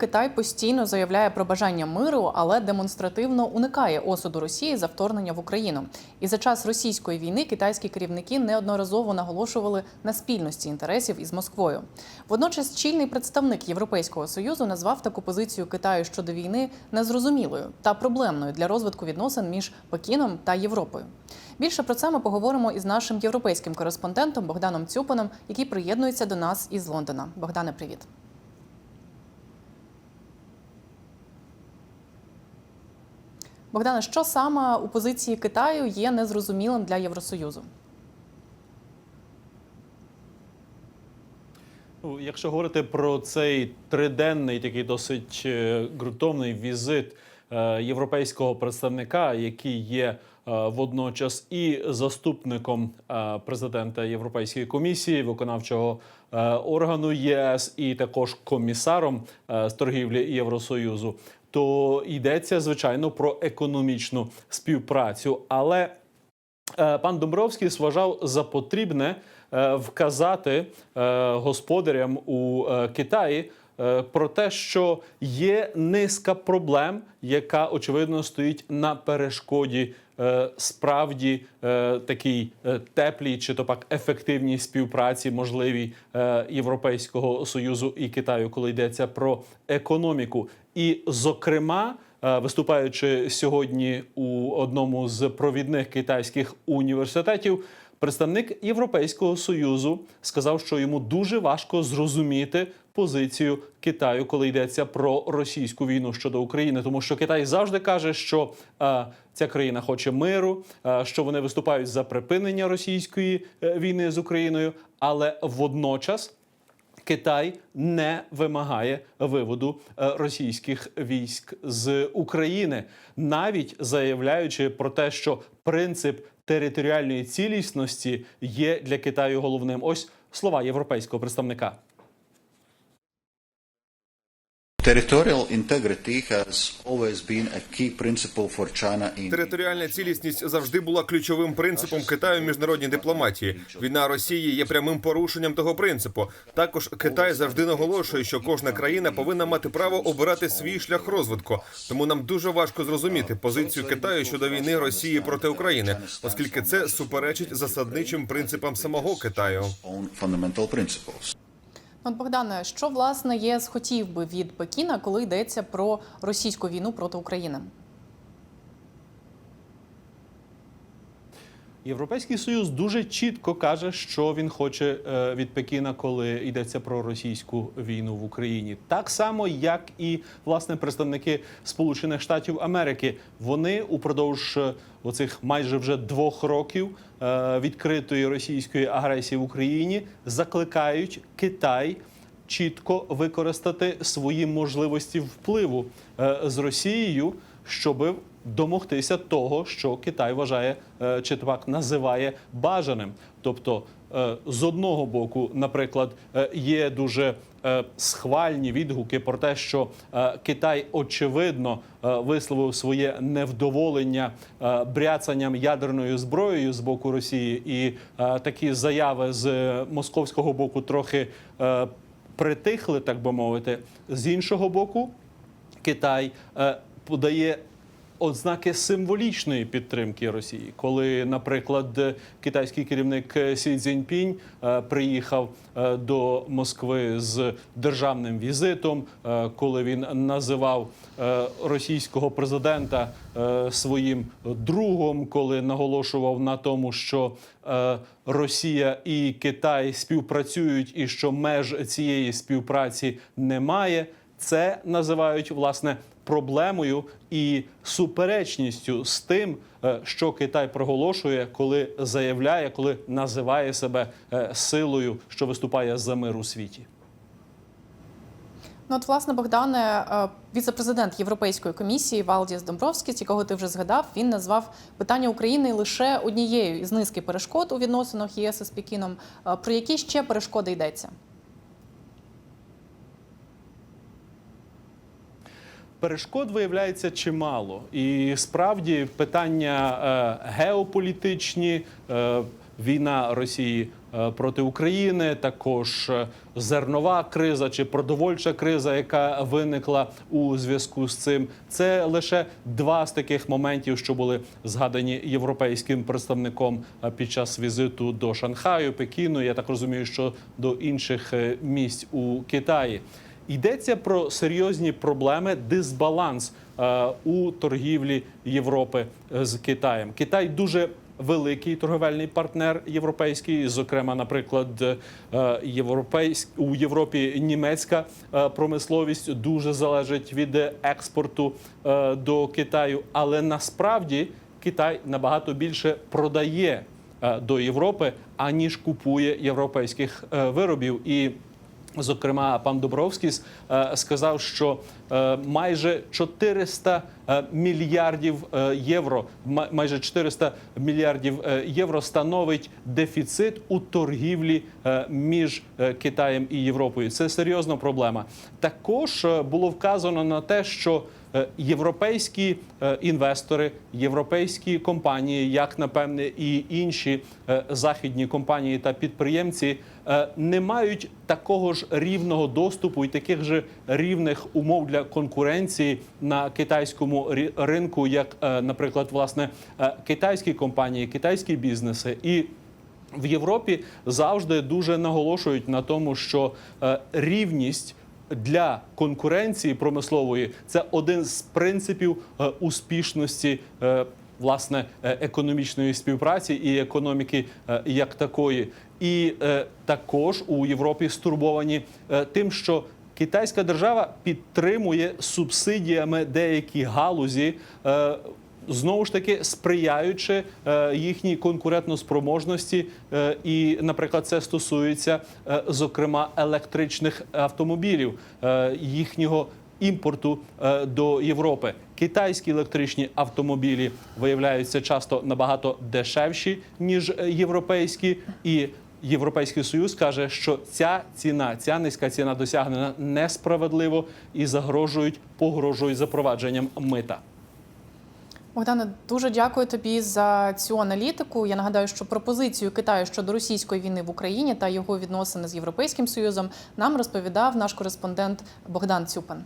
Китай постійно заявляє про бажання миру, але демонстративно уникає осуду Росії за вторгнення в Україну. І за час російської війни китайські керівники неодноразово наголошували на спільності інтересів із Москвою. Водночас, чільний представник Європейського союзу назвав таку позицію Китаю щодо війни незрозумілою та проблемною для розвитку відносин між Пекіном та Європою. Більше про це ми поговоримо із нашим європейським кореспондентом Богданом Цюпаном, який приєднується до нас із Лондона. Богдане, привіт. Богдане, що саме у позиції Китаю є незрозумілим для Євросоюзу? Ну, якщо говорити про цей триденний, такий досить е, ґрунтовний візит е, європейського представника, який є е, водночас і заступником президента Європейської комісії, виконавчого органу ЄС, і також комісаром з торгівлі Євросоюзу, то йдеться звичайно про економічну співпрацю, але Е, Пан Домбровський вважав за потрібне е, вказати е, господарям у Китаї про те, що є низка проблем, яка очевидно стоїть на перешкоді справді е, такій е, теплій чи то пак ефективній співпраці, можливій е, Європейського союзу і Китаю, коли йдеться про економіку, і зокрема. Е, Виступаючи сьогодні у одному з провідних китайських університетів, представник Європейського союзу сказав, що йому дуже важко зрозуміти позицію Китаю, коли йдеться про російську війну щодо України, тому що Китай завжди каже, що е, ця країна хоче миру, е, що вони виступають за припинення російської е, війни з Україною, але водночас. Китай не вимагає виводу е, російських військ з України, навіть заявляючи про те, що принцип територіальної цілісності є для Китаю головним. Ось слова європейського представника. Територіальна цілісність завжди була ключовим принципом Китаю в міжнародній дипломатії. Війна Росії є прямим порушенням того принципу. Також Китай завжди наголошує, що кожна країна повинна мати право обирати свій шлях розвитку. Тому нам дуже важко зрозуміти позицію Китаю щодо війни Росії проти України, оскільки це суперечить засадничим принципам самого Китаю. От Богдане, що власне ЄС хотів би від Пекіна, коли йдеться про російську війну проти України? Європейський союз дуже чітко каже, що він хоче е, від Пекіна, коли йдеться про російську війну в Україні. Так само, як і власне представники Сполучених Штатів Америки. Вони упродовж е, оцих майже вже двох років е, відкритої російської агресії в Україні закликають Китай чітко використати свої можливості впливу з Росією, щоби домогтися того, що Китай вважає е, чи так називає бажаним. Тобто, е, з одного боку, наприклад, е, є дуже схвальні відгуки про те, що Китай очевидно висловив своє невдоволення бряцанням ядерною зброєю з боку Росії, і такі заяви з московського боку трохи притихли, так би мовити. З іншого боку, Китай подає ознаки символічної підтримки Росії, коли, наприклад, китайський керівник Сі Цзіньпінь е, приїхав е, до Москви з державним візитом, е, коли він називав російського президента своїм другом, коли наголошував на тому, що Росія і Китай співпрацюють, і що меж цієї співпраці немає. Це називають власне проблемою і суперечністю з тим, е, що Китай проголошує, коли заявляє, коли називає себе е, силою, що виступає за мир у світі. Ну, от, власне, Богдане, е, віце-президент Європейської комісії Валдіс Домбровський, якого ти вже згадав, він назвав питання України лише однією із низки перешкод у відносинах ЄС із Пекіном. Про які ще перешкоди йдеться? Перешкод виявляється чимало, і справді питання е, геополітичні, е, війна Росії е, проти України, також зернова криза чи продовольча криза, яка виникла у зв'язку з цим. Це лише два з таких моментів, що були згадані європейським представником під час візиту до Шанхаю, Пекіну. Я так розумію, що до інших місць у Китаї. Йдеться про серйозні проблеми, дисбаланс е, у торгівлі Європи е, з Китаєм. Китай дуже великий торговельний партнер європейський. Зокрема, наприклад, е, європейсь... у Європі німецька промисловість дуже залежить від експорту до Китаю, але насправді Китай набагато більше продає до Європи аніж купує європейських виробів і. Зокрема, пан Добровський е, сказав, що е, майже 400 е, мільярдів євро, ма- майже 400 мільярдів євро становить дефіцит у торгівлі між Китаєм і Європою. Це серйозна проблема. Також було вказано на те, що європейські е, інвестори, європейські компанії, як напевне і інші е, західні компанії та підприємці, е, не мають такого ж рівного доступу і таких же рівних умов для конкуренції на китайському ринку, як, е, наприклад, власне е, китайські компанії, китайські бізнеси і. В Європі завжди дуже наголошують на тому, що е, рівність для конкуренції промислової це один з принципів е, успішності. е, Власне, е, економічної співпраці і економіки як такої, і також у Європі стурбовані тим, що китайська держава підтримує субсидіями деякі галузі. Знову ж таки сприяючи е, їхній конкурентноспроможності, е, і, наприклад, це стосується е, зокрема електричних автомобілів, їхнього імпорту до Європи. Китайські електричні автомобілі виявляються часто набагато дешевші ніж європейські і. Європейський союз каже, що ця ціна, ця низька ціна досягнена несправедливо і загрожують, погрожують запровадженням мита. Богдане, дуже дякую тобі за цю аналітику. Я нагадаю, що пропозицію Китаю щодо російської війни в Україні та його відносини з Європейським Союзом нам розповідав наш кореспондент Богдан Цюпан.